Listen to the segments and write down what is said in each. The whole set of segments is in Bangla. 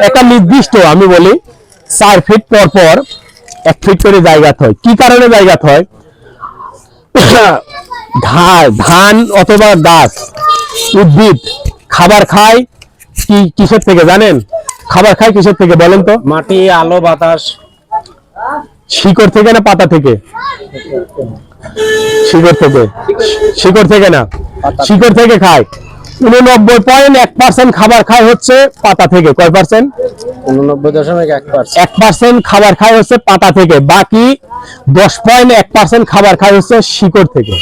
একটা নির্দিষ্ট আমি বলি চার ফিট পর পর এক ফিট করে জায়গা হয় কি কারণে জায়গা হয় ধান অথবা গাছ উদ্ভিদ খাবার খায় কি কিসের থেকে জানেন? খাবার খায় কিসের থেকে বলেন তো? মাটি আলো বাতাস। শিকড় থেকে না পাতা থেকে? শিকড় থেকে। শিকড় থেকে না। শিকড় থেকে খায়। উননব্বই পয়েন্ট এক পার্সেন্ট খাবার খায় হচ্ছে পাতা থেকে। কয় পার্সেন্ট উননব্বই দশমিক এক পার্সেন্ট এক পার্সেন্ট খাবার খায় হচ্ছে পাতা থেকে। বাকি দশ পয়েন্ট এক পার্সেন্ট খাবার খায় হচ্ছে শিকড় থেকে।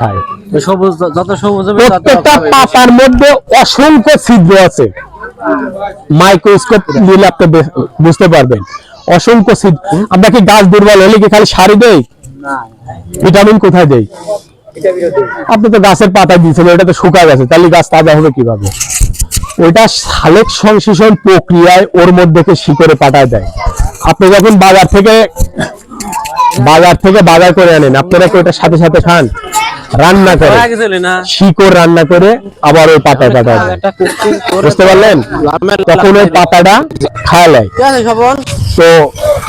খায়। সবুজ যত সবুজ প্রত্যেকটা পাতার মধ্যে অসংখ্য ছিদ্র আছে। মাইক্রোস্কোপ দিলে আপনি বুঝতে পারবেন। অসংখ্য ছিদ্র। আমরা কি গাছ দুর্বল হলে কি খালি সারি দেই? ভিটামিন কোথায় দেই? আপনি তো গাছের পাতা এটা তো শুকায় গেছে তাহলে গাছ তাজা হবে কীভাবে? ওইটা সালেক সংশ্লেষণ প্রক্রিয়ায় ওর মধ্যে শিকড়ে পাঠায় দেয়। আপনি যখন বাজার থেকে বাজার থেকে বাজার করে আনেন আপনারা কি ওটার সাথে সাথে খান? রান্না করে। শিকড় রান্না করে আবার ওই পাতায় বুঝতে পারলেন? তখন ওই পাতাটা আছে শোভন তো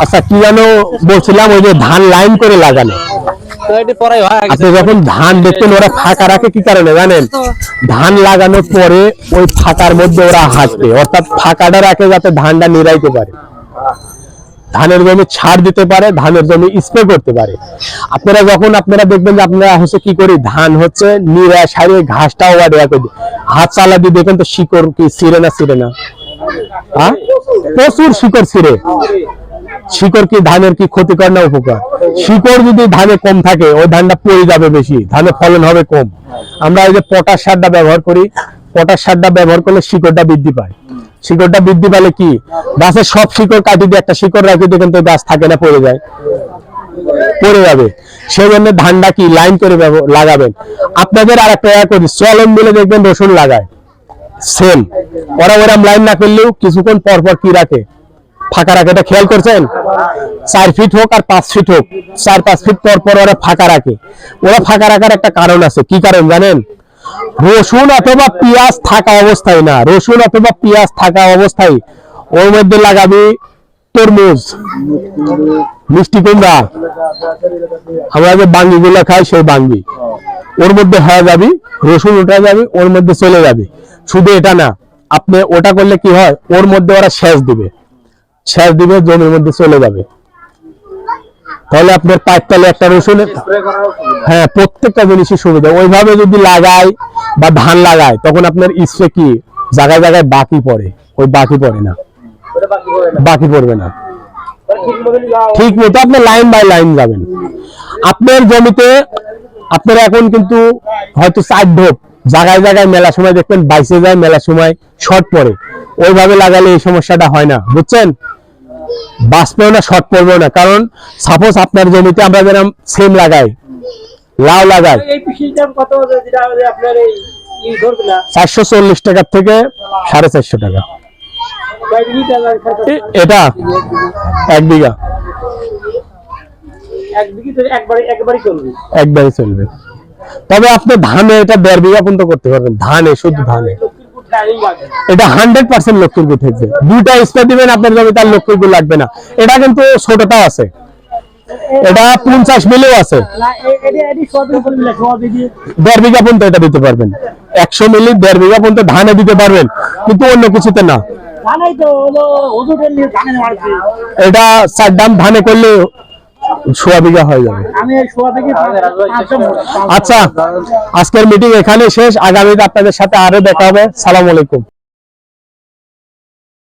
আচ্ছা কি যেন বলছিলাম ওই যে ধান লাইন করে লাগানো। আপনি যখন ধান দেখতেন ওরা ফাঁকা রাখে কি কারণে জানেন? ধান লাগানোর পরে ওই ফাঁকার মধ্যে ওরা হাঁটবে। অর্থাৎ ফাঁকাটা রাখে যাতে ধানটা নিরাইতে পারে। ধানের জমি ছাড় দিতে পারে ধানের জমি স্প্রে করতে পারে। আপনারা যখন আপনারা দেখবেন যে আপনারা হচ্ছে কি করি ধান হচ্ছে নিরা সারিয়ে ঘাসটাও বাড়িয়া করে হাত চালা দিয়ে দেখেন তো শিকড় কি ছিঁড়ে না ছিঁড়ে না? হ্যাঁ? প্রচুর শিকড় ছিঁড়ে। শিকড় কি ধানের কি ক্ষতিকর না উপকার? শিকড় যদি ধানে কম থাকে, ওই ধানটা পড়ে যাবে বেশি, ধানে ফলন হবে কম। আমরা এই যে পটাশ সারটা ব্যবহার করি, পটাশ সারটা ব্যবহার করলে শিকড়টা বৃদ্ধি পায়। শিকড়টা বৃদ্ধি পেলে কি? গাছের সব শিকড় কাটি দিয়ে একটা শিকড় রাখি দিয়ে কিন্তু গাছ থাকে না, পড়ে যায়। পড়ে যাবে। সেই জন্য ধানটা কি লাইন করে লাগাবেন। আপনাদের আর একটা করি, চলন মিলে দেখবেন রসুন লাগায়। সেম ওরা ওরম লাইন না করলেও কিছুক্ষণ পর পর কি রাখে? ফাঁকা রাখে, এটা খেয়াল করছেন? চার ফিট হোক আর পাঁচ ফিট হোক। চার, পাঁচ ফিট পর পর ওরা ফাঁকা রাখে। ওরা ফাঁকা রাখার একটা কারণ আছে। কি কারণ জানেন? রসুন অথবা পেঁয়াজ থাকা অবস্থায় না। রসুন অথবা পেঁয়াজ থাকা অবস্থায় ওর মধ্যে লাগাবি তরমুজ। মিষ্টি কুমড়া। আমরা যে বাঙ্গি গুলো খাই, সেই বাঙ্গি। ওর মধ্যে হয়ে যাবি, রসুন উঠে যাবে, ওর মধ্যে চলে যাবে। শুধু এটা না, আপনি ওটা করলে কি হয়? ওর মধ্যে ওরা শেষ দিবে। সেচ দিবে জমির মধ্যে চলে যাবে। তাহলে আপনার পাইপ তলে একটা রসুন হ্যাঁ প্রত্যেকটা জিনিসই সুবিধা। ওইভাবে যদি লাগায় বা ধান লাগায় তখন আপনার স্প্রে কি? জায়গায় জায়গায় বাকি পড়ে। ওই বাকি পড়ে না। বাকি পড়বে না। ঠিক মতো আপনি লাইন বাই লাইন যাবেন। আপনার জমিতে আপনার এখন কিন্তু হয়তো চার ঢোক জায়গায় জায়গায় মেলা সময় দেখবেন বাইশে যায় মেলা সময় শর্ট পড়ে। ওইভাবে লাগালে এই সমস্যাটা হয় না বুঝছেন? বাঁচবেও না শর্ট পড়বেও না কারণ সাপোজ আপনার জমিতে আমরা যেরকম সেম লাগাই লাউ লাগাই চারশো চল্লিশ টাকার থেকে সাড়ে চারশো টাকা। এটা এক বিঘা। একবারই চলবে। তবে আপনি ধানে এটা দেড় বিঘা পর্যন্ত করতে পারবেন ধানে শুধু ধানে। এটা হান্ড্রেড পার্সেন্ট লক্ষ্মীর থাকবে। দুইটা স্প্রে দিবেন আপনার জমি তার লক্ষ্মীর লাগবে না। এটা কিন্তু ছোটটাও আছে। এটা পঞ্চাশ মিলেও আছে। দেড় বিঘা পর্যন্ত এটা দিতে পারবেন। একশো মিলি দেড় বিঘা পর্যন্ত ধানে দিতে পারবেন। কিন্তু অন্য কিছুতে না। এটা চার দাম ধানে করলে সোয়া বিঘা হয়ে যাবে। আচ্ছা আজকের মিটিং এখানে শেষ। আগামীতে আপনাদের সাথে আরও দেখা হবে। সালাম আলাইকুম।